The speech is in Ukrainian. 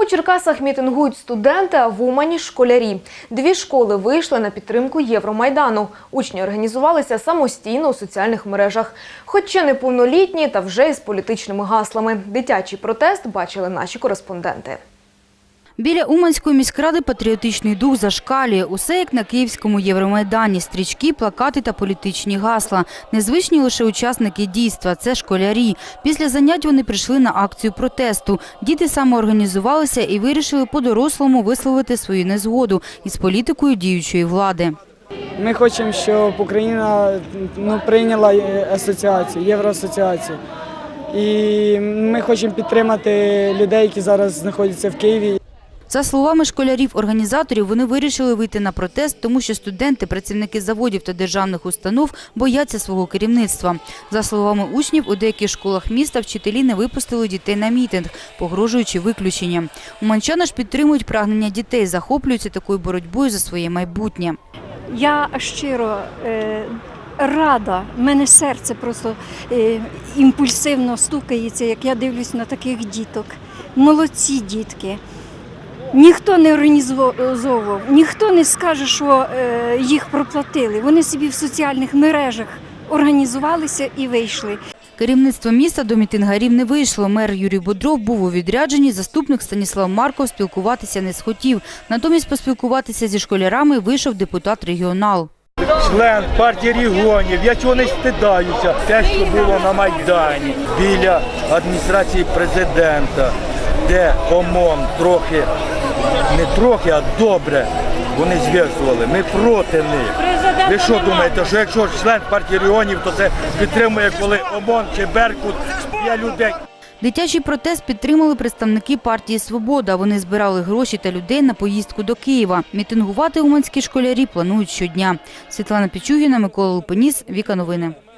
У Черкасах мітингують студенти, а в Умані – школярі. Дві школи вийшли на підтримку Євромайдану. Учні організувалися самостійно у соціальних мережах. Хоч ще неповнолітні, та вже із політичними гаслами. Дитячий протест бачили наші кореспонденти. Біля Уманської міськради патріотичний дух зашкалює. Усе як на Київському Євромайдані. Стрічки, плакати та політичні гасла. Незвичні лише учасники дійства – це школярі. Після занять вони прийшли на акцію протесту. Діти самоорганізувалися і вирішили по-дорослому висловити свою незгоду із політикою діючої влади. Ми хочемо, щоб Україна ну, прийняла асоціацію, євроасоціацію. І ми хочемо підтримати людей, які зараз знаходяться в Києві. За словами школярів-організаторів, вони вирішили вийти на протест, тому що студенти, працівники заводів та державних установ бояться свого керівництва. За словами учнів, у деяких школах міста вчителі не випустили дітей на мітинг, погрожуючи виключенням. Уманчани ж підтримують прагнення дітей, захоплюються такою боротьбою за своє майбутнє. Я щиро е, рада, в мене серце просто е, імпульсивно стукається, як я дивлюсь на таких діток. Молодці дітки. Ніхто не організовував, ніхто не скаже, що е, їх проплатили. Вони собі в соціальних мережах організувалися і вийшли. Керівництво міста до мітингарів не вийшло. Мер Юрій Бодров був у відрядженні, заступник Станіслав Марков спілкуватися не схотів. Натомість поспілкуватися зі школярами вийшов депутат-регіонал. член партії регіонів, я чого не стидаюся. Те, що було на Майдані біля адміністрації президента, де ОМОН трохи, не трохи, а добре вони зв'язували. Ми проти них. Ви що думаєте, що якщо член партії регіонів, то це підтримує, коли ОМОН чи Беркут є людей? Дитячий протест підтримали представники партії «Свобода». Вони збирали гроші та людей на поїздку до Києва. Мітингувати уманські школярі планують щодня. Світлана Пічугіна, Микола Лупеніс, Віка Новини.